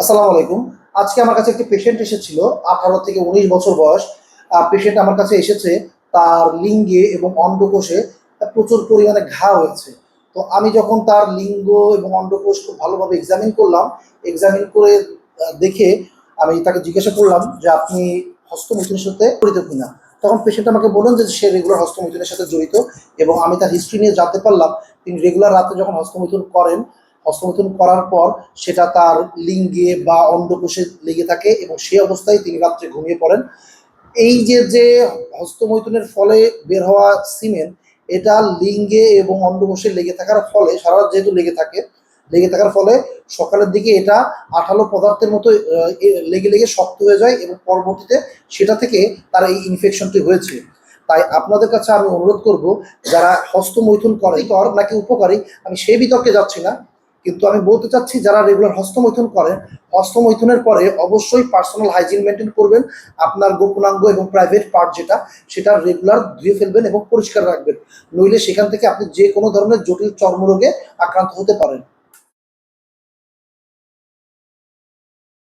আসসালামু আলাইকুম। আজকে আমার কাছে একটি পেশেন্ট এসেছিল, আঠারো থেকে উনিশ বছর বয়স। পেশেন্ট আমার কাছে এসেছে, তার লিঙ্গে এবং অন্ডকোষে প্রচুর পরিমাণে ঘা হয়েছে। তো আমি যখন তার লিঙ্গ এবং অন্ডকোষ খুব ভালোভাবে এক্সামিন করলাম এক্সামিন করে দেখে আমি তাকে জিজ্ঞাসা করলাম যে, আপনি হস্তমৈথুনের সাথে জড়িত কিনা? তখন পেশেন্ট আমাকে বললেন যে, সে রেগুলার হস্তমৈথুনের সাথে জড়িত এবং আমি তার হিস্ট্রি নিয়ে জানতে পারলাম। তিনি রেগুলার রাতে যখন হস্তমৈথুন করেন হস্তমৈথুন করার পর সেটা তার লিঙ্গে বা অন্ডকোষে লেগে থাকে এবং সেই অবস্থায় তিনি রাত্রে ঘুমিয়ে পড়েন। এই যে যে হস্তমৈথুনের ফলে বের হওয়া সিমেন্ট, এটা লিঙ্গে এবং অন্ডকোষে লেগে থাকার ফলে, সারা যেহেতু লেগে থাকে, লেগে থাকার ফলে সকালের দিকে এটা আঠালো পদার্থের মতো লেগে লেগে শক্ত হয়ে যায় এবং পরবর্তীতে সেটা থেকে তার এই ইনফেকশনটি হয়েছে। তাই আপনাদের কাছে আমি অনুরোধ করব, যারা হস্তমৈথুন কর নাকি উপকারী, আমি সেই বিতর্কে যাচ্ছি না। কিন্তু আমি বলতে চাচ্ছি, যারা রেগুলার হস্তমৈথুন করেন হস্তমৈথুনের পরে অবশ্যই পার্সোনাল হাইজিন মেনটেন করবেন। আপনার গোপনাঙ্গ এবং প্রাইভেট পার্ট যেটা, সেটা রেগুলার ধুয়ে ফেলবেন এবং পরিষ্কার রাখবেন। নইলে সেখান থেকে আপনি যে কোনো ধরনের জটিল চর্মরোগে আক্রান্ত হতে পারেন।